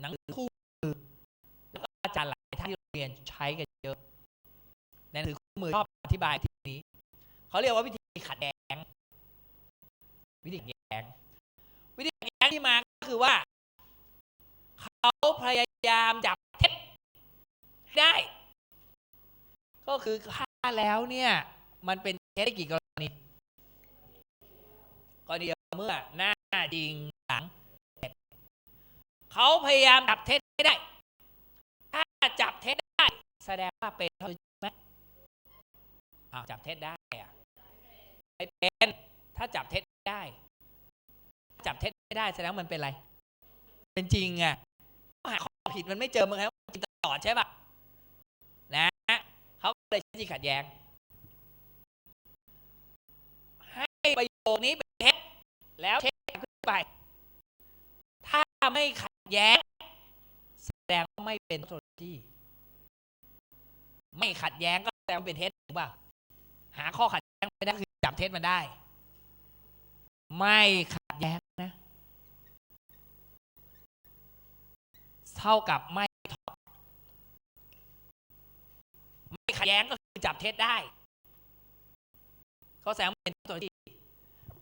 หนังสือคู่มือแล้วก็อาจารย์หลายท่านที่เรียนใช้กันเยอะในหนังสือคู่มือชอบอธิบายที่นี้เขาเรียกว่าวิธีขัดแย้ง วิธีขัดแย้งวิธีขัดแย้งที่มาก็คือว่า เขาพยายามจับเท็จได้ ก็คือค่าแล้วเนี่ย มันเป็นเท็จได้กี่กรณีกรณีเดียวเมื่อหน้าจริงหลัง เขาพยายามจับเท็จให้ได้ ถ้าจับเท็จได้ แสดงว่าเป็นเท็จไหมอ้าวจับเท็จได้อะไม่เป็นถ้าจับเท็จได้ จับเท็จไม่ได้แสดงมันเป็นอะไร เป็นจริงอะหาข้อผิดมันไม่เจอมันแล้วจริงตลอดใช่ปะนะเขาเลยใช้ที่ขัดแย้งให้ประโยคนี้เป็นเท็จแล้วเช็คขึ้นไป ถ้าไม่ขัด แย้งแสดงว่าไม่เป็นโทษที่ ไม่ขัดแย้งก็แสดงเป็นเท็จถูกป่ะหาข้อขัดแย้งไม่ได้คือจับเท็จมันได้ ไม่ขัดแย้งนะ เท่ากับไม่ทอดไม่ขัดแย้งก็คือจับเท็จได้เขาแสดงเป็นตัวที่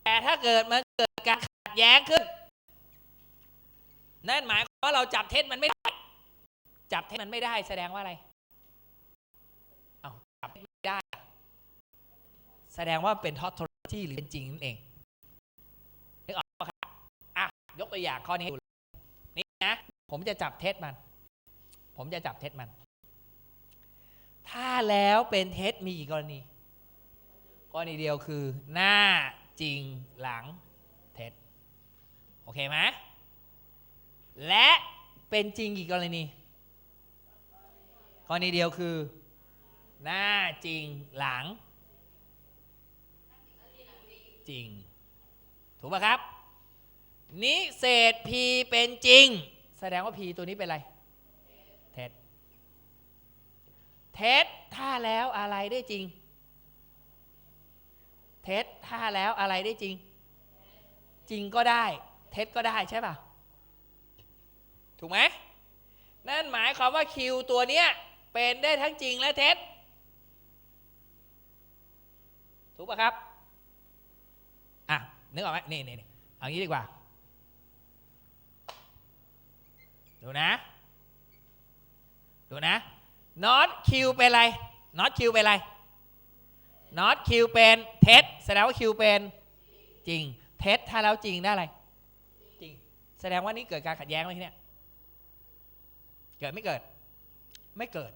แต่ถ้าเกิดมันเกิดการขัดแย้งขึ้น นั่นหมายว่าเราจับเท็จมันไม่ได้จับเท็จมันไม่ได้แสดงว่าอะไรเอาจับไม่ได้ แสดงว่าเป็นทอดทรที่หรือเป็นจริงนั่นเองนึกออกปะครับอะยกตัวอย่างข้อนี้ดูนี่นะผมจะจับเท็จมัน ผมจะจับเท็จมัน ถ้าแล้วเป็นเท็จมีกี่กรณีกรณีเดียวคือหน้าจริงหลังเท็จโอเคไหม และเป็นจริงกี่กรณี กรณีเดียวคือ หน้าจริงหลัง จริง ถูกป่ะครับ นิเศษ P เป็นจริง แสดงว่า P ตัวนี้เป็นอะไร เท็จเท็จถ้าแล้วอะไรได้จริง เท็จถ้าแล้วอะไรได้จริง จริงก็ได้ เท็จก็ได้ใช่ป่ะ ถูกไหมนั่นหมายความว่า Q ตัวเนี้ยเป็นได้ทั้งจริงและเท็จ ถูกป่ะครับ อะ นึกออกไหมนี่นี่เอางี้ดีกว่า ดูนะ ดูนะ not q เป็นอะไร not q เป็นอะไร not q เป็นเท็จแสดงว่า q เป็นจริง เท็จถ้าแล้วจริงได้อะไร จริง แสดงว่านี่เกิดการขัดแย้งไหมที่เนี่ย เกิดไม่เกิด ไม่เกิด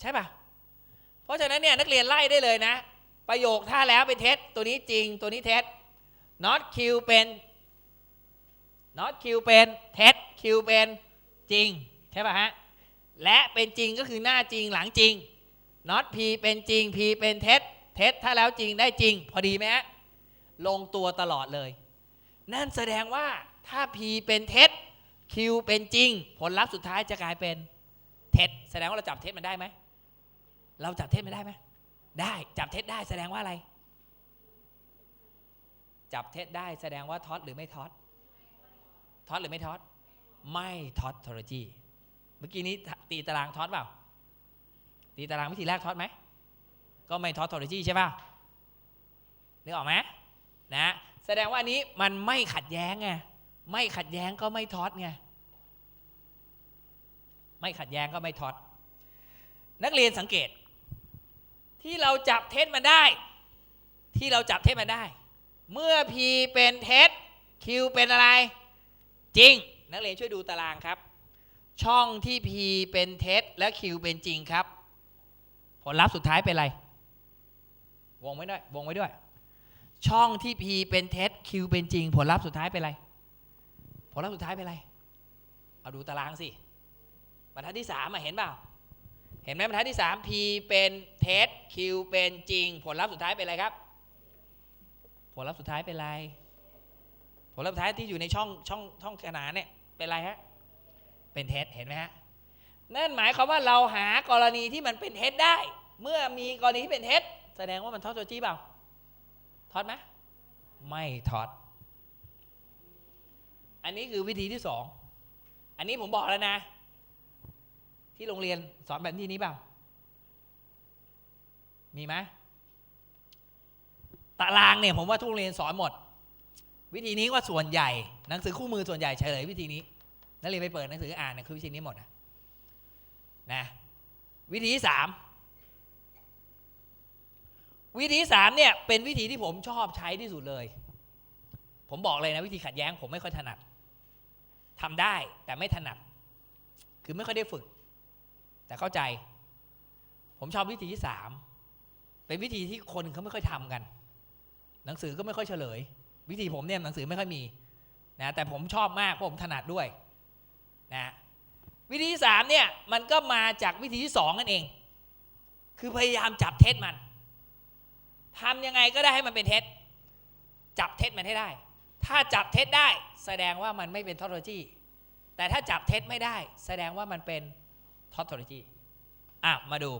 ใช่ป่ะเพราะฉะนั้นเนี่ยนักเรียนไล่ได้เลยนะ ประโยคถ้าแล้วเป็นเท็จตัวนี้จริงตัวนี้เท็จ not q เป็น not q เป็นเท็จ q เป็นจริง ใช่ป่ะฮะ และเป็นจริงก็คือหน้าจริงหลังจริง not p เป็นจริง p เป็นเท็จเท็จถ้าแล้วจริงได้จริง พอดีไหมฮะลงตัวตลอดเลย นั่นแสดงว่าถ้า p เป็นเท็จ q เป็นจริง ผลลัพธ์สุดท้ายจะกลายเป็นเท็จแสดงว่าเราจับเท็จมันได้ไหมเราจับเท็จมันได้ไหมได้จับเท็จได้แสดงว่าอะไร จับเท็จได้แสดงว่าท็อตหรือไม่ท็อตท็อตหรือไม่ท็อตไม่ท็อตโทโลจีเมื่อกี้นี้ตีตารางท็อตเปล่าตีตารางวิธีแรกท็อตไหมก็ไม่ท็อตโทโลจีใช่ป่ะนึกออกไหมนะแสดงว่าอันนี้มันไม่ขัดแย้งไง ไม่ขัดแย้งก็ไม่ท็อตไงไม่ขัดแย้งก็ไม่ท็อตนักเรียนสังเกต ที่เราจับเท็จมันได้ ที่เราจับเท็จมันได้ เมื่อ P เป็นเท็จ Q เป็นอะไร จริง นักเรียนช่วยดูตารางครับ ช่องที่ P เป็นเท็จและ Q เป็นจริงครับ ผลลัพธ์สุดท้ายเป็นอะไร วงไว้ด้วยวงไว้ด้วย ช่องที่ P เป็นเท็จ Q เป็นจริง ผลลัพธ์สุดท้ายเป็นอะไร ผลลัพธ์สุดท้ายเป็นอะไร เอาดูตารางสิ บรรทัดที่สามเห็นเปล่า เห็นไหมบรรทัดที่3 P เป็นเท็จ Q เป็นจริง ผลลัพธ์สุดท้ายเป็นอะไรครับ ผลลัพธ์สุดท้ายเป็นอะไร ผลลัพธ์สุดท้ายที่อยู่ในช่องช่องช่องขนานเนี่ยเป็นอะไรฮะ เป็นเท็จ เห็นไหมฮะ นั่นหมายความว่าเราหากรณีที่มันเป็นเท็จได้ เมื่อมีกรณีที่เป็นเท็จแสดงว่ามันทอดตัวจี้เปล่าทอดไหมไม่ทอด อันนี้คือวิธีที่สอง อันนี้ผมบอกแล้วนะ ที่โรงเรียนสอนแบบนี้นี้เปล่า มีไหมตารางเนี่ยผมว่าทุกโรงเรียนสอนหมด วิธีนี้ว่าส่วนใหญ่ หนังสือคู่มือส่วนใหญ่เฉลยวิธีนี้นักเรียนไปเปิดหนังสืออ่านเนี่ยคือวิธีนี้หมดนะนะวิธีที่สามวิธีที่สามเนี่ยเป็นวิธีที่ผมชอบใช้ที่สุดเลย ผมบอกเลยนะวิธีขัดแย้งผมไม่ค่อยถนัด ทำได้แต่ไม่ถนัด คือไม่ค่อยได้ฝึก แต่เข้าใจ ผมชอบวิธีที่สามเป็นวิธีที่คนเขาไม่ค่อยทำกัน หนังสือก็ไม่ค่อยเฉลย วิธีผมเนี่ยหนังสือไม่ค่อยมีนะแต่ผมชอบมากเพราะผมถนัดด้วยนะวิธีที่สามเนี่ยมันก็มาจากวิธีที่สองนั่นเอง คือพยายามจับเท็จมันทำยังไงก็ได้ให้มันเป็นเท็จ จับเท็จมันให้ได้ ถ้าจับเท็จได้แสดงว่ามันไม่เป็นทอโลจีแต่ถ้าจับเท็จไม่ได้ แสดงว่ามันเป็นทอโลจีอะ มาดู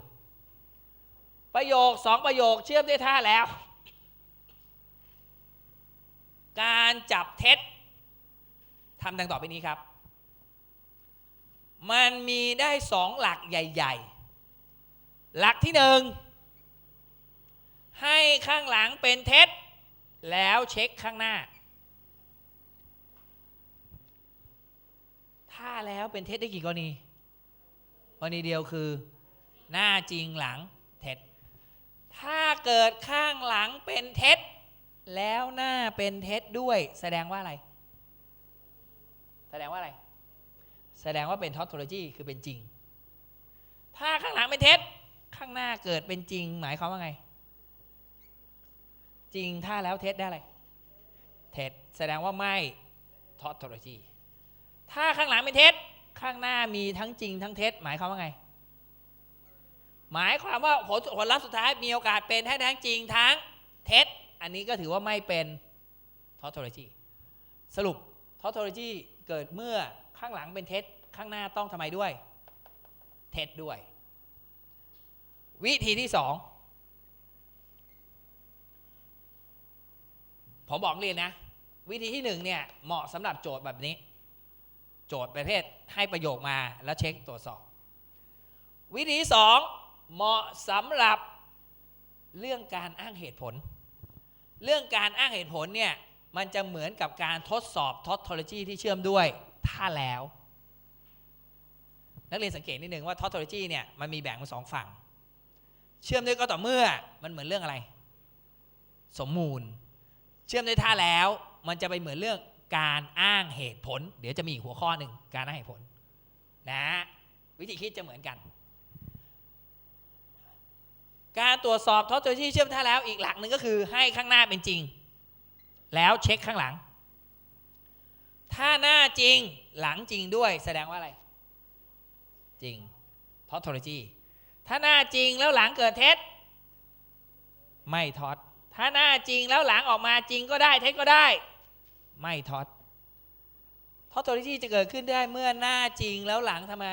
ประโยคสองประโยคเชื่อมด้วยท่าแล้ว การจับเท็จทำดังต่อไปนี้ครับ มันมีได้สองหลักใหญ่ ๆ หลักที่หนึ่งให้ข้างหลังเป็นเท็จ แล้วเช็คข้างหน้า ถ้าแล้วเป็นเท็จได้กี่กรณีกรณีเดียวคือ หน้าจริงหลังเท็จ ถ้าเกิดข้างหลังเป็นเท็จ แล้วหน้าเป็นเท็จด้วย แสดงว่าอะไร แสดงว่าอะไร แสดงว่าเป็นทอ t โ l o g y คือเป็นจริง ถ้าข้างหลังเป็นเท็จ ข้างหน้าเกิดเป็นจริง หมายความว่าไง จริงถ้าแล้วเท็จได้อะไร เท็จแสดงว่าไม่ทอ t โ l o g y ถ้าข้างหลังเป็นเท็จ ข้างหน้ามีทั้งจริงทั้งเท็จ หมายความว่าไง หมายความว่าผลผลลัพธ์สุดท้ายมีโอกาสเป็นทั้งจริงทั้งเท็จ อันนี้ก็ถือว่าไม่เป็นทอ t โ l o g y สรุปทอ t โ l o g y เกิดเมื่อข้างหลังเป็นเท็จ ข้างหน้าต้องทำไมด้วย เท็จด้วย วิธีที่สองผมบอกเรียนนะ วิธีที่หนึ่งเนี่ยเหมาะสำหรับโจทย์แบบนี้ โจทย์ประเภทให้ประโยคมาแล้วเช็คตรวจสอบ วิธีสองเหมาะสำหรับเรื่องการอ้างเหตุผล เรื่องการอ้างเหตุผลเนี่ยมันจะเหมือนกับการทดสอบทอ t โ l o g y ที่เชื่อมด้วยถ้าแล้ว นักเรียนสังเกตนิดนึงว่าทอ t โ l o g y เนี่ยมันมีแบ่งเป็นสองฝั่ง เชื่อมด้วยก็ต่อเมื่อมันเหมือนเรื่องอะไร สมมูล เชื่อมด้วยท่าแล้ว มันจะไปเหมือนเรื่อง การอ้างเหตุผล เดี๋ยวจะมีอีกหัวข้อหนึ่งการอ้างเหตุผลนะวิธีคิดจะเหมือนกัน การตรวจสอบทอ t โ l o g y เชื่อมท่าแล้วอีกหลักหนึ่งก็คือให้ข้างหน้าเป็นจริง แล้วเช็คข้างหลัง ถ้าหน้าจริงหลังจริงด้วยแสดงว่าอะไร จริงทอ t โ l o g y ถ้าหน้าจริงแล้วหลังเกิดเท็จไม่ทอดถ้าหน้าจริงแล้วหลังออกมาจริงก็ได้เท็จก็ได้ ไม่ทอดทอ t โ l o g y จะเกิดขึ้นได้เมื่อหน้าจริงแล้วหลังทำไม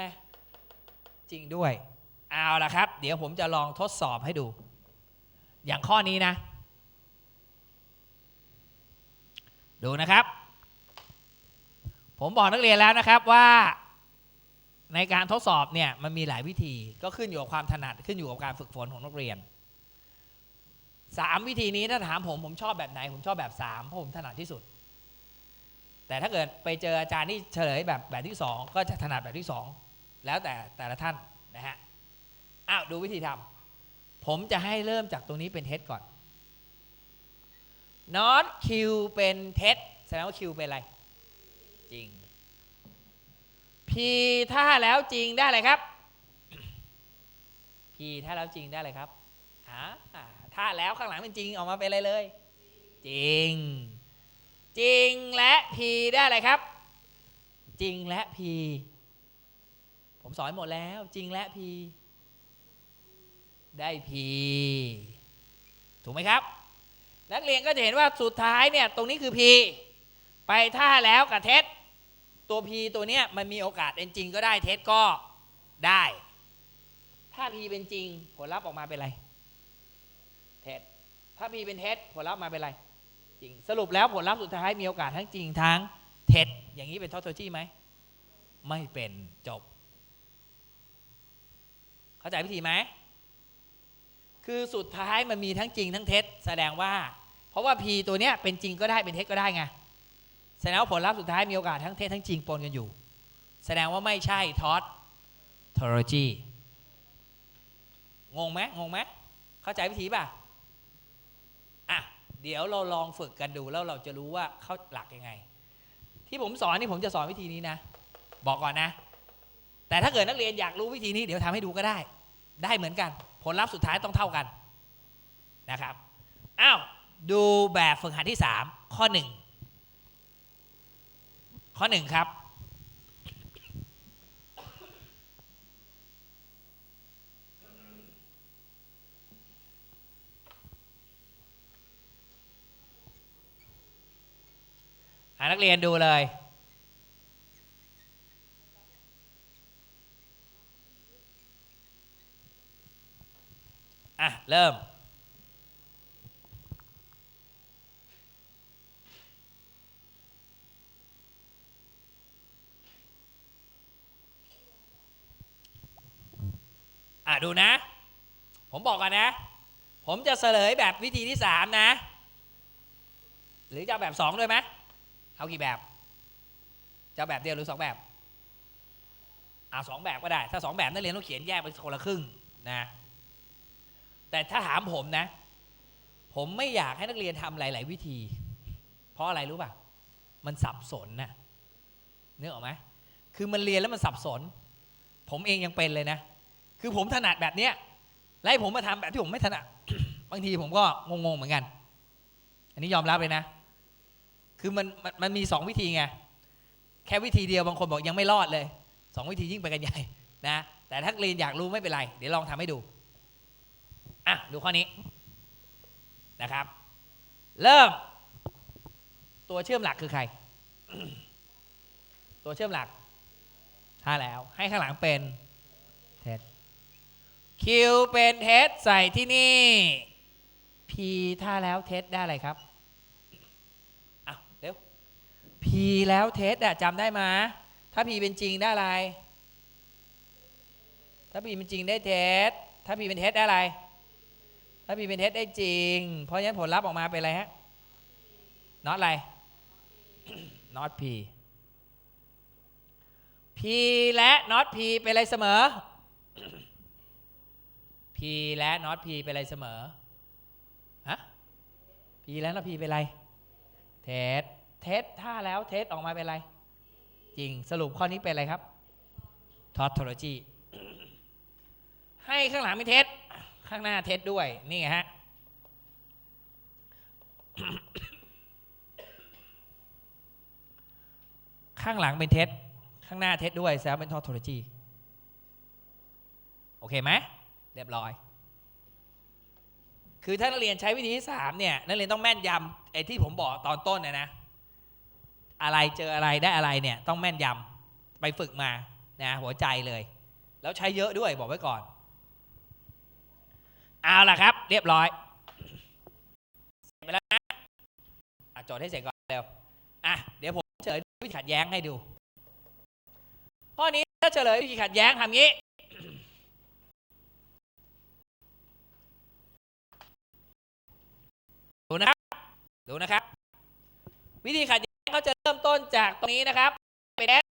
จริงด้วย เอาละครับ เดี๋ยวผมจะลองทดสอบให้ดู อย่างข้อนี้นะ ดูนะครับ ผมบอกนักเรียนแล้วนะครับว่าในการทดสอบเนี่ยมันมีหลายวิธีก็ขึ้นอยู่กับความถนัดขึ้นอยู่กับการฝึกฝนของนักเรียนสามวิธีนี้ถ้าถามผมผมชอบแบบไหน ผมชอบแบบสามเพราะผมถนัดที่สุด แต่ถ้าเกิดไปเจออาจารย์ที่เฉลยแบบแบบที่สองก็จะถนัดแบบที่สองแล้วแต่แต่ละท่านนะฮะอ้าวดูวิธีทำผมจะให้เริ่มจากตรงนี้เป็นเท็จก่อน not q เป็นเท็จแสดงว่า q เป็นอะไร จริง p ถ้าแล้วจริงได้อะไรครับ p ถ้าแล้วจริงได้อะไรครับอ่าถ้าแล้วข้างหลังเป็นจริงออกมาเป็นอะไรเลย จริง จริงและ p ได้อะไรครับ จริงและ p ผมสอนหมดแล้วจริงและ p ได้ p ถูกไหมครับ นักเรียนก็จะเห็นว่าสุดท้ายเนี่ยตรงนี้คือ p ไปท่าแล้วกับเท็จตัว p ตัวเนี้ยมันมีโอกาสเป็นจริงก็ได้เท็จก็ได้ ถ้า p เป็นจริง ผลลัพธ์ออกมาเป็นอะไร เท็จถ้า p เป็นเท็จผลลัพธ์มาเป็นอะไร จริง สรุปแล้วผลลัพธ์สุดท้ายมีโอกาสทั้งจริงทั้งเท็จอย่างนี้เป็นทอ t โ l o g y ไหมไม่เป็นจบ เข้าใจวิธีไหมคือสุดท้ายมันมีทั้งจริงทั้งเท็จแสดงว่า เพราะว่า P ตัวเนี้ยเป็นจริงก็ได้เป็นเท็จก็ได้ไงแสดงว่าผลลัพธ์สุดท้ายมีโอกาสทั้งเท็จทั้งจริงปนกันอยู่ แสดงว่าไม่ใช่ทอสทอโลจีงงไหมงงไหมเข้าใจวิธีป่ะ เดี๋ยวเราลองฝึกกันดูแล้วเราจะรู้ว่าเขาหลักยังไง ที่ผมสอนนี่ผมจะสอนวิธีนี้นะ บอกก่อนนะ แต่ถ้าเกิดนักเรียนอยากรู้วิธีนี้เดี๋ยวทำให้ดูก็ได้ ได้เหมือนกัน ผลลัพธ์สุดท้ายต้องเท่ากันนะครับอ้าวดูแบบฝึกหัดที่ 3 ข้อ 1 ข้อ 1 ครับ อ่านักเรียนดูเลย อะ เริ่ม อะ ดูนะ ผมบอกกันนะ ผมจะเฉลยแบบวิธีที่สามนะ หรือจะแบบสองด้วยไหม เอากี่แบบ จะแบบเดียวหรือสองแบบเอาสองแบบก็ได้ ถ้าสองแบบนักเรียนต้องเขียนแยกเป็นคนละครึ่งนะ แต่ถ้าถามผมนะ ผมไม่อยากให้นักเรียนทำหลาย ๆ วิธี เพราะอะไรรู้ป่ะ มันสับสนน่ะนึกออกไหมคือมันเรียนแล้วมันสับสน ผมเองยังเป็นเลยนะ คือผมถนัดแบบเนี้ยแล้วให้ผมมาทำแบบที่ผมไม่ถนัด บางทีผมก็งงๆเหมือนกัน อันนี้ยอมรับเลยนะ คือมันมันมันมีสองวิธีไงแค่วิธีเดียวบางคนบอกยังไม่รอดเลยสองวิธียิ่งไปกันใหญ่นะแต่ถ้าเรียนอยากรู้ไม่เป็นไร เดี๋ยวลองทำให้ดูอะดูข้อนี้นะครับ เริ่ม ตัวเชื่อมหลักคือใคร ตัวเชื่อมหลักถ้าแล้วให้ข้างหลังเป็นเท็จคิวเป็นเท็จใส่ที่นี่ P ถ้าแล้วเท็จได้อะไรครับ P แล้วเท็จอะจำได้ไหมถ้า P เป็นจริงได้อะไร ถ้า P เป็นจริงได้เท็จถ้า P เป็นเท็จได้อะไร ถ้า P เป็นเท็จได้จริง เพราะฉะนั้นผลลัพธ์ออกมาเป็นอะไรฮะ not อะไร not P P และ not P เป็นอะไรเสมอ P และ not P เป็นอะไรเสมอฮะ P และ not P เป็นอะไร เทส เทสถ้าแล้วเทสออกมาเป็นอะไร จริงสรุปข้อนี้เป็นอะไรครับ tautology ให้ข้างหลังเป็นเทสข้างหน้าเทสด้วย นี่ไงฮะข้างหลังเป็นเทสข้างหน้าเทสด้วยแซวเป็น tautology โอเคไหมเรียบร้อยคือถ้านักเรียนใช้วิธีที่สามเนี่ยนักเรียนต้องแม่นยำไอ้ที่ผมบอกตอนต้นเนี่ยนะ อะไรเจออะไรได้อะไรเนี่ยต้องแม่นยำไปฝึกมานะหัวใจเลย แล้วใช้เยอะด้วยบอกไว้ก่อน เอาล่ะครับ เรียบร้อยเสร็จไปแล้วนะจทย์ให้เสร็จก่อนเร็วอะเดี๋ยวผมเฉลยวิธีขัดแย้งให้ดูข้อนี้ถ้าเฉลยวิธีขัดแย้งทำงี้ดูนะครับดูนะครับ วิธีขัดแย เขาจะเริ่มต้นจากตรงนี้นะครับ เป็นเท็จ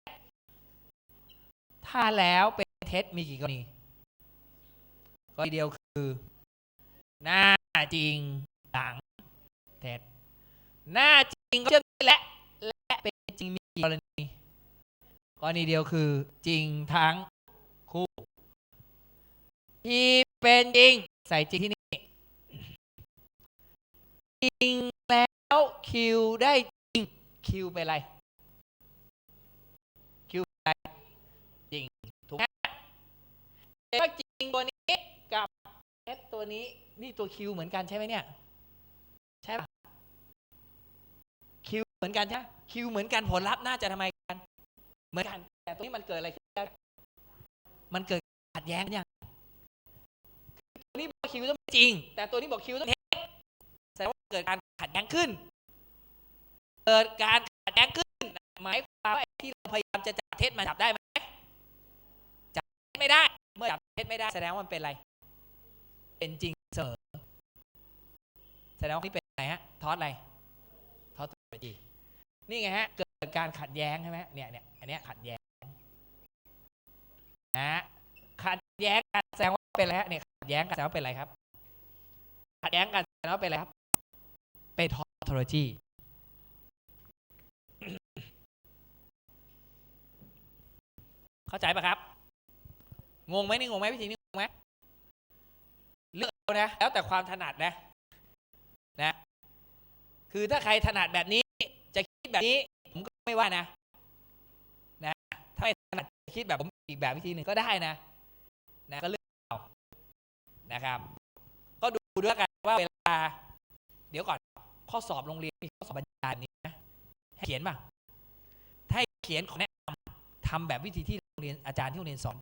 ถ้าแล้วเป็นเท็จมีกี่กรณีกรณีเดียวคือ หน้าจริงหลังเท็จหน้าจริงก็เชื่อมและ และเป็นจริงมีกี่กรณีกรณีเดียวคือจริงทั้งคู่ที่เป็นจริงใส่จริงที่นี่จริงแล้วคิวได้ คิวเป็นอะไรคิวเป็นอะไรจริงถูกไหมว่าจริงตัวนี้กับเอสตัวนี้นี่ตัวคิวเหมือนกันใช่ไหมเนี่ยใช่ปะคิวเหมือนกันใช่คิวเหมือนกันผลลัพธ์น่าจะทำไมกันเหมือนกัน แต่ตรงนี้มันเกิดอะไรขึ้นมันเกิดขัดแย้งกันยังตัวนี้บอกคิวต้องจริง แต่ตัวนี้บอกคิวต้องเท็จแสดงว่าเกิดการขัดแย้งขึ้น เกิดการขัดแย้งขึ้น หมายความว่าที่เราพยายามจะจับเท็จมาจับได้ไหมจับไม่ได้ เมื่อจับเท็จไม่ได้แสดงว่ามันเป็นอะไร เป็นจริงเสมอแสดงว่านี่เป็นอะไรฮะทอดอะไรทอดตัวจีนี่ไงฮะเกิดการขัดแย้งใช่ไหมเนี่ยเนี่ยอันนี้ขัดแย้งนะฮะขัดแย้งกันแสดงว่าเป็นอะไรฮะเนี่ยขัดแย้งกันแสดงว่าเป็นอะไรครับ ขัดแย้งกันแสดงว่าเป็นอะไรครับเป็นทอทโลจี เข้าใจปะครับ งงไหมนี่งงไหมวิธีนี้งงไหมเลือกเอานะ แล้วแต่ความถนัดนะ นะ คือถ้าใครถนัดแบบนี้ จะคิดแบบนี้ ผมก็ไม่ว่านะ นะ ถ้าไม่ถนัดจะคิดแบบผมอีกแบบวิธีหนึ่งก็ได้นะ นะ ก็เลือกเอานะครับ ก็ดูด้วยกันว่าเวลา เดี๋ยวก่อน ข้อสอบโรงเรียนมีข้อสอบบรรยายนี้นะให้เขียนป่ะ ถ้าให้เขียนขอแนะนำทำแบบวิธีที่ เรียนอาจารย์ที่โรงเรียนสอน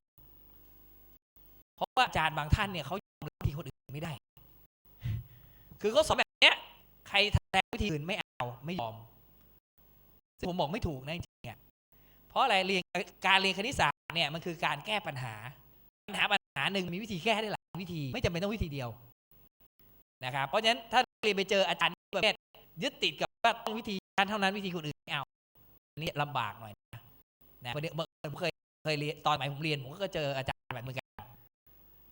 เพราะว่าอาจารย์บางท่านเนี่ยเขายอมรับวิธีคนอื่นไม่ได้ คือเขาสอนแบบเนี้ย ใครทำวิธีอื่นไม่เอาไม่ยอมซึ่งผมบอกไม่ถูกนะจริงๆอะเพราะอะไรเรียนการเรียนคณิตศาสตร์เนี่ยมันคือการแก้ปัญหา ปัญหาปัญหาหนึ่งมีวิธีแก้ได้หลายวิธี ไม่จำเป็นต้องวิธีเดียวนะครับ เพราะฉะนั้นถ้าเรียนไปเจออาจารย์ประเภทยึดติดกับว่าต้องวิธีการเท่านั้นวิธีคนอื่นไม่เอาอันนี้ลำบากหน่อยนะนะวันนี้ผมเคย เคยเรียนตอนสมัยผมเรียนผมก็เจออาจารย์แบบเหมือนกัน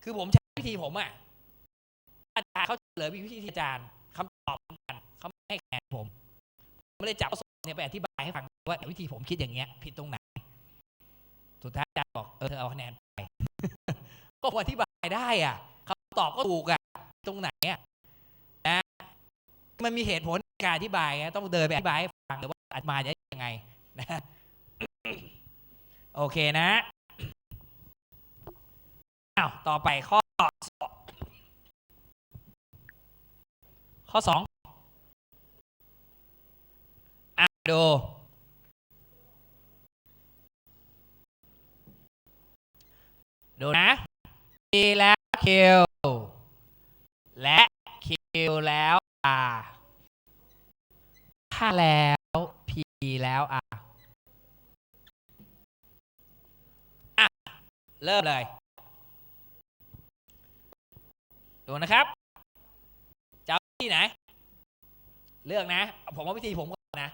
คือผมใช้วิธีผมอะอาจารย์เขาเฉลยวิธีอาจารย์คำตอบเหมือนกันเขาไม่ให้คะแนนผมไม่ได้จับข้อสอบเนี่ยไปอธิบายให้ฟังว่าวิธีผมคิดอย่างเงี้ย ผิดตรงไหน สุดท้ายอาจารย์บอกเออเธอเอาคะแนนไปก็อธิบายได้อะคำตอบก็ถูกอะตรงไหนอะนะมันมีเหตุผลในการอธิบายต้องเดินไปอธิบายให้ฟังเลยว่าอธิบายได้ยังไงนะ โอเคนะอ้าวต่อไปข้อสองข้อสองอะดูดูนะ P แล้ว Q และ Q แล้ว R ถ้าแล้ว P แล้ว R อะ เริ่มเลย ดูนะครับจะเอาที่ไหน เลือกนะ ผมว่าวิธีผมก่อนนะ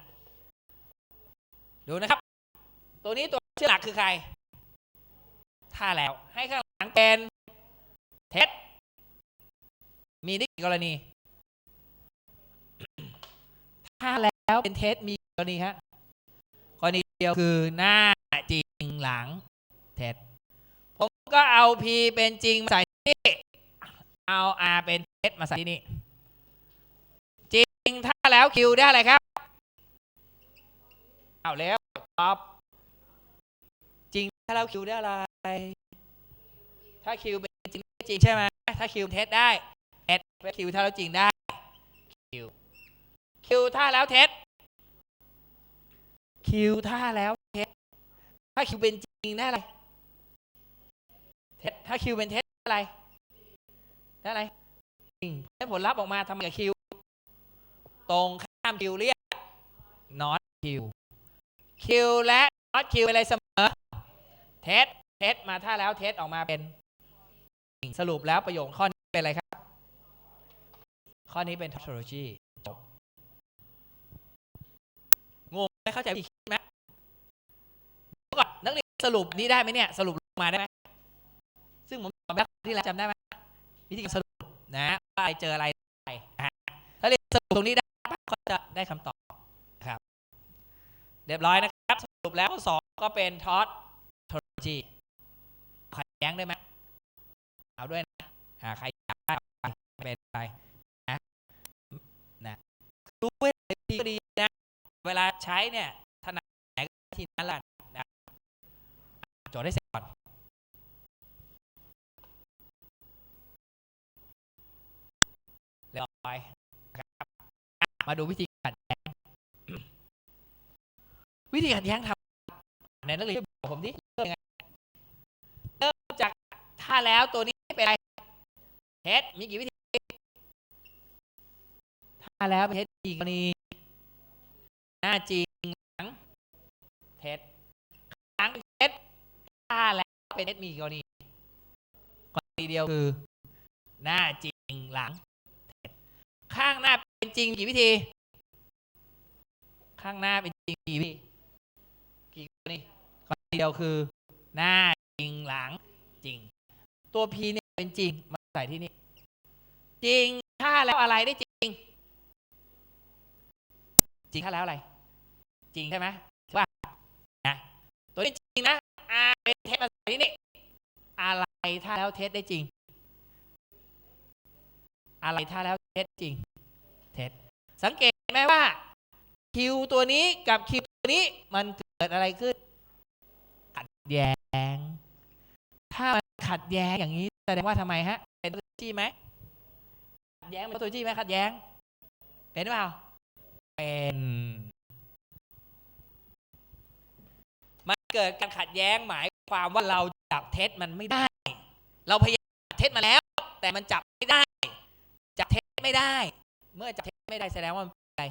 ดูนะครับ ตัวนี้ตัวชื่อหลักคือใคร ถ้าแล้วให้ข้างหลังเป็นเท็จมีได้กี่กรณี ถ้าแล้วเป็นเท็จมีกี่กรณีฮะกรณีเดียวคือหน้าจริงหลังเท็จ ก็เอา P เป็นจริงมาใส่ที่นี่เอา R เป็นเท็จมาใส่ที่นี่ จริงถ้าแล้ว Q ได้อะไรครับ เอาแล้วตอบจริงถ้าเรา Q ได้อะไร ถ้า Q เป็นจริงจริงใช่ไหมถ้า Q เท็จได้เท็จเป็น Q ถ้าเราจริงได้ Q Q ถ้าแล้วเท็จ Q ถ้าแล้วเท็จถ้า Q เป็นจริงได้อะไร ท็จถ้า Q เป็นเท็จอะไรได้อะไรจริงได้ผลลัพธ์ออกมาทำกับ Q ตรงข้าม Q เรียก not Q Q และ not Q เป็นอะไรเสมอเท็จเท็จมาถ้าแล้วเท็จออกมาเป็นสรุปแล้วประโยคข้อนี้เป็นอะไรครับ ข้อนี้เป็น tautology จบงงไหมเข้าใจวิธีคิดไหมก่อนนักเรียนสรุปนี้ได้ไหมเนี่ย สรุปมาได้ไหมซึ่งผมสอนแบบ ที่แล้วจำได้ไหมวิธีการสรุปนะว่าเจออะไรได้นะฮะถ้าเรียนสรุปตรงนี้ได้ก็จะได้คำตอบครับ เรียบร้อยนะครับสรุปแล้วข้อสองก็เป็นทอ tautology ขัดแย้งได้ไหมเอาด้วยนะอ่าใครอยากได้เป็นไรนะนะรู้ไว้ดีก็ดีนะเวลาใช้เนี่ยถนัดไหนก็ทีนั้นแหละนะโจทย์ให้เสร็จ ก่อนเรียบร้อยนะครับอะมาดูวิธีขัดแย้ง วิธีขัดแย้งทำในนักเรียนบอกผมดิเริ่มยังไงเริ่มจากถ้าแล้วตัวนี้เป็นอะไรเฮดมีกี่วิธี ถ้าแล้วเป็นเฮดกี่กรณีหน้าจริงหลังเท็จหลังเท็จถ้าแล้วเป็นเท็จมีกี่กรณีณีเดียวคือ หน้าจริงหลัง ข้างหน้าเป็นจริงกี่วิธี ข้างหน้าเป็นจริงกี่วิธีกี่กรณีกรณีเดียวคือ หน้าจริงหลังจริง ตัว P เนี่ยเป็นจริงมาใส่ที่นี่ จริงถ้าแล้วอะไรได้จริง จริงถ้าแล้วอะไร จริงใช่ไหมว่านะตัวนี้จริงนะอ่าเป็นเท็จมาใส่ที่นี่อะไรถ้าแล้วเท็จได้จริง อะไรถ้าแล้วเท็จจริง เท็จ สังเกตไหมว่าคิวตัวนี้กับคิวตัวนี้มันเกิดอะไรขึ้น ขัดแย้ง ถ้ามันขัดแย้งอย่างนี้แสดงว่าทำไมฮะ เป็นตัวจี้ไหมขัดแย้งเป็นตัวจี้ไหมขัดแย้ง เป็นหรือเปล่า เป็นมันเกิดการขัดแย้งหมายความว่าเราจับเท็จมันไม่ได้ เราพยายามจับเท็จมาแล้ว แต่มันจับไม่ได้ จับเท็จไม่ได้ เมื่อจับเท็จไม่ได้แสดงว่ามันเป็นอะไร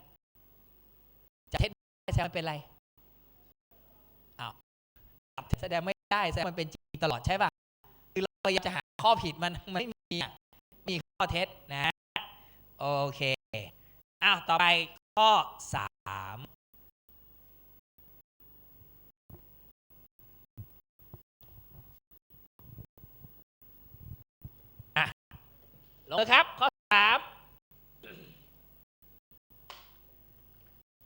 จับเท็จไม่ได้แสดงว่ามันเป็นอะไรอ้าวจับเท็จแสดงไม่ได้แสดงว่ามันเป็นจริงตลอดใช่ป่ะคือเราพยายามจะหาข้อผิดมันมันไม่มีมีข้อเท็จนะโอเคอ้าวต่อไปข้อสามอะลงเลยครับ ข้อสาม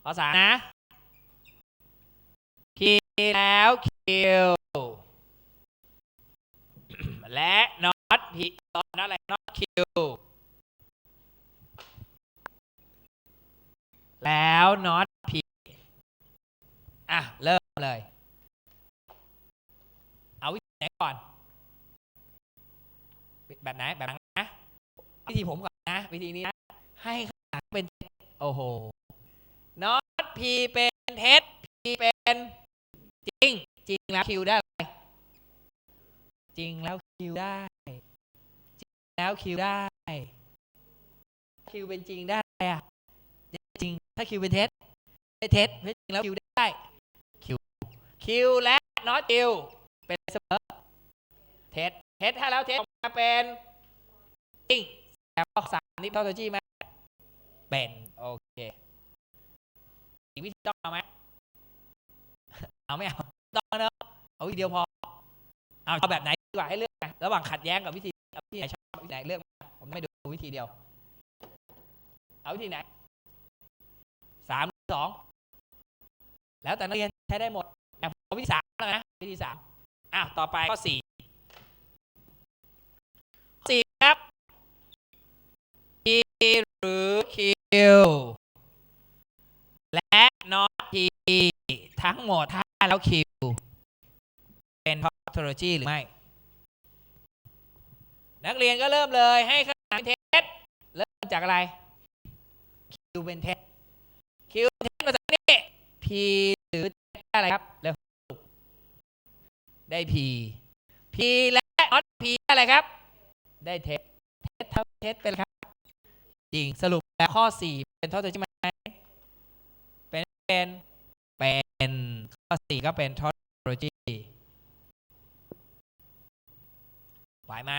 อสามนะคีแล้วคิวและน็อตพีตอนนั้นอะไรน็อตคิวแล้วน็อตพีอะ เริ่มเลย เอาวิธีไหนก่อน แบบไหน แบบไหนนะ วิธีผมก่อนนะ วิธีนี้นะ ให้ข้างหลังเป็น โอ้โห พีเป็นเท็จพีเป็นจริง จริงแล้วคิวได้อะไร จริงแล้วคิวได้ จริงแล้วคิวได้คิวเป็นจริงได้อะไรอะจริง ถ้าคิวเป็นเท็จเป็นเท็จเป็นจริงแล้วคิวได้คิวคิวและน็อตคิวเป็นเสมอเท็จเท็จถ้าแล้วเท็จออกมาเป็นจริงแต่ข้อสามนี่เท่าตัวจี้ไหมเป็น โอเค อีกวิธีต้องเอาไหมเอาไม่เอาต้องเนอะเอาวิธีเดียวพอ เอาเอาแบบไหนดีกว่าให้เลือกระหว่างขัดแย้งกับวิธีเอาวิธีไหนชอบวิธีไหนเลือกมผมไม่ดูวิธีเดียว เอาวิธีไหนสามสองแล้วแต่นักเรียนใช้ได้หมดแต่ผมเอาวิธีสามแล้วนะวิธีสามอ้าวต่อไปข้อสี่สี่ครับ P หรือ Q และ ทั้งหมดถ้าแล้ว Q เป็น tautology หรือไม่ นักเรียนก็เริ่มเลยให้ข้างหลังเป็นเท็จเริ่มจากอะไร Q เป็นเท็จ Q เป็นเท็จมาจากนี่ P หรือเท็จได้อะไรครับเร็วได้ P P และ not P ได้อะไรครับ ได้เท็จเท็จเท่าเท็จเป็นอะไรครับจริงสรุปแล้วข้อ 4 เป็น tautology ไหมเป็น เป็นข้อ4ก็เป็น tautology ไหวไหม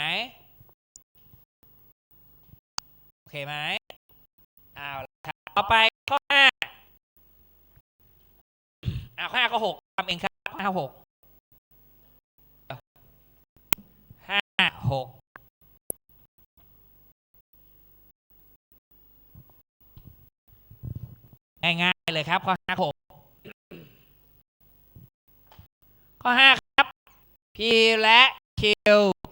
โอเคไหมเอาละครับต่อไปข้อห้าอ่าข้อห้าก็หกทำเองครับข้อห้าหกห้าหกง่ายๆเลยครับข้อห้าหก ข้อห้าครับ P และ Q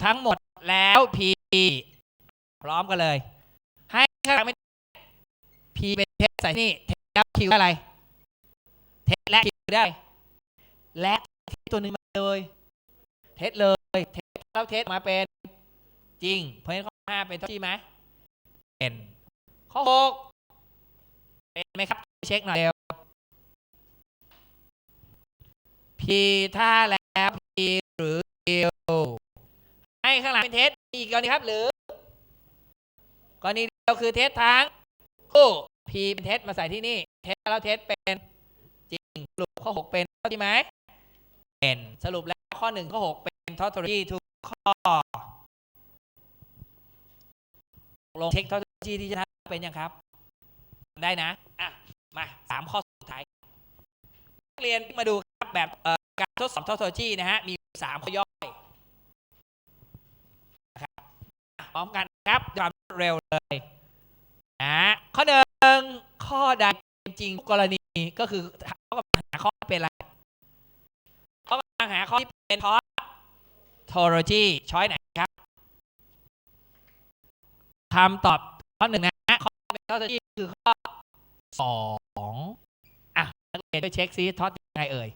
ทั้งหมดแล้ว P พร้อมกันเลย ให้ข้างหลังเป็น P เป็นเทสใส่นี่เทสแล้ว Q ได้อะไร เทสและ Q ได้ และเทสตัวหนึ่งมาเลย เทสเลย เทสแล้วเทสมาเป็นจริง เพราะฉะนั้นข้อห้าเป็นเท่าที่ไหมเป็น ข้อหกเป็นไหมครับ เช็คหน่อยเร็ว P ถ้าแล้ว P หรือ Q ให้ข้างหลังเป็นเทสอีกกรณีครับหรือกรณีเดียวคือเทสทั้งคู่ P เป็นเทสมาใส่ที่นี่ เทสแล้วเทสเป็นจริงสรุปข้อ 6 เป็นเท่าที่ไหมเป็นสรุปแล้วข้อ 1 ข้อ 6 เป็นทอตอรี่ทุกข้อลงเทคโนโลยีที่จะเป็นยังครับ ได้นะ อะ มาสามข้อสุดท้ายนักเรียนมาดูครับแบบเอ่อ การทดสอบทคโนโลยีนะฮะ มีสามข้อย่อยนะครับพร้อมกันครับความรวดเร็วเลยนะข้อหนึ่งข้อใดเป็นจริงทุกกรณีก็คือเขากำลังหาข้อเป็นอะไรเขากำลังหาข้อที่เป็นทอโทโลจีช้อยไหนครับคำตอบข้อหนึ่งนะข้อเป็นทอโทโลจีคือข้อสองอะนักเรียนช่วยเช็คซิทอดยังไงเอ่ย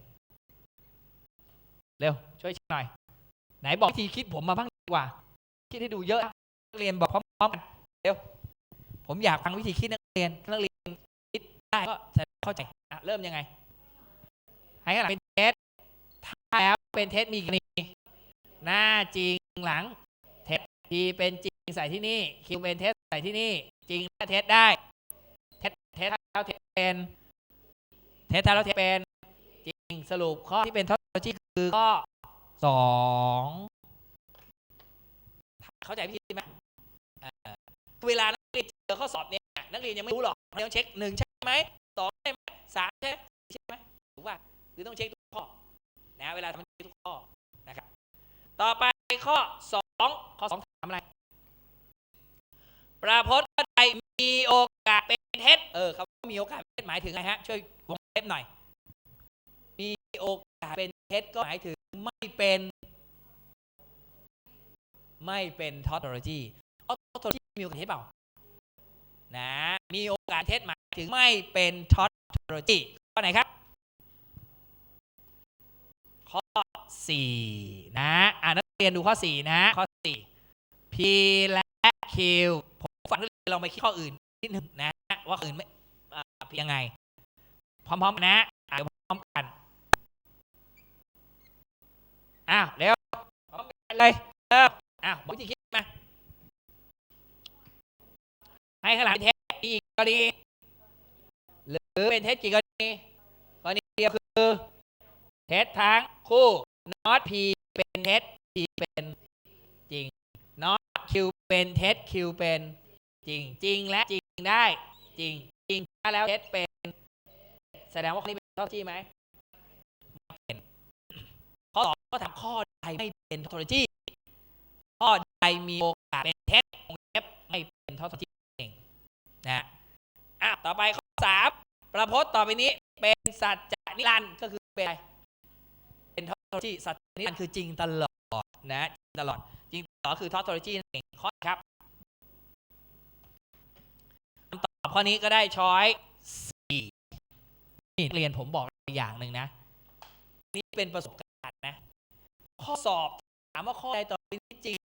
เร็ว ช่วยช็คหน่อย ไหนบอกวิธีคิดผมมาบ้างดีกว่า คิดให้ดูเยอะนักเรียนบอกพร้อมๆกันเร็ว ผมอยากฟังวิธีคิดนักเรียนนักเรียนคิดได้ก็จะเข้าใจอะเริ่มยังไง ให้ข้างหลังเป็นเท็จถ้าแล้วเป็นเท็จมีกรณีหน้าจริงหลังเท็จทีเป็นจริงใส่ที่นี่คิวเป็นเท็จใส่ที่นี่ จริงถ้าเท็จได้เท็จเท็จแล้วเท็จเป็น เท็จแล้วเท็จเป็นจริงสรุปข้อที่เป็นทอโลจี คือข้อสองเข้าใจพี่ไหมเอ่อเวลานักเรียนเจอข้อสอบเนี่ยนักเรียนยังไม่รู้หรอกนักเรียนต้องเช็คหนึ่งใช่ไหมสองใช่ไหมสามใช่ไหมใช่ไหมถูกป่ะคือต้องเช็คทุกข้อนะเวลาทำเช็คทุกข้อนะครับ ต่อไปข้อสองข้อสองถามอะไร ประพจน์ใดมีโอกาสเป็นเท็จเออคำว่ามีโอกาสเป็นเท็จหมายถึงอะไรฮะช่วยวงเล็บหน่อย มีโอกาสเป็น ท็จก็หมายถึงไม่เป็น ไม่เป็นทอตโลจีทอโลจีมีโอกาสเท็จเปล่านะมีโอกาสเท็จหมายถึงไม่เป็นทอตโลจีข้อไหนครับ ข้อ 4 นะอ่านักเรียนดูข้อ 4 นะ ข้อ 4 P และ Q ผมฝากนักเรียนลองไปคิดข้ออื่นนิดหนึ่งนะ ว่าอื่นไม่ยังไง พร้อมๆนนะอ่านพร้อมกัน อ้าวเร็วพร้อมกันเลยเริ่มอ้าวบอกวิธีคิดมา ให้ข้างหลังเท็จมีอีกกรณีหรือเป็นเท็จกี่กรณีกรณีเดียวคือเท็จทั้งคู่ not p เป็นเท็จ p เป็นจริง not q เป็นเท็จ q เป็นจริงจริงและจริงได้จริงจริงถ้าแล้วเท็จเป็น แสดงว่าข้อนี้เป็นทอโลจีไหม ก็ถามข้อใดไม่เป็นทอโลจีข้อใดมีโอกาสเป็นเท็จวงเล็บไม่เป็นทอโลจีเองนะอะต่อไปข้อสามประพจน์ต่อไปนี้เป็นสัจจนิรันดร์ก็คือเป็นอะไรเป็นทอโลจีสัจจนิรันดร์คือจริงตลอดนะจริงตลอดจริงตลอดคือทอโลจีเองข้อครับคำตอบข้อนี้ก็ได้ช้อยสี่นี่เรียนผมบอกอย่างหนึ่งนะ นี่เป็นประสบการ ข้อสอบถามว่าข้อใดต่อไปนี้จริง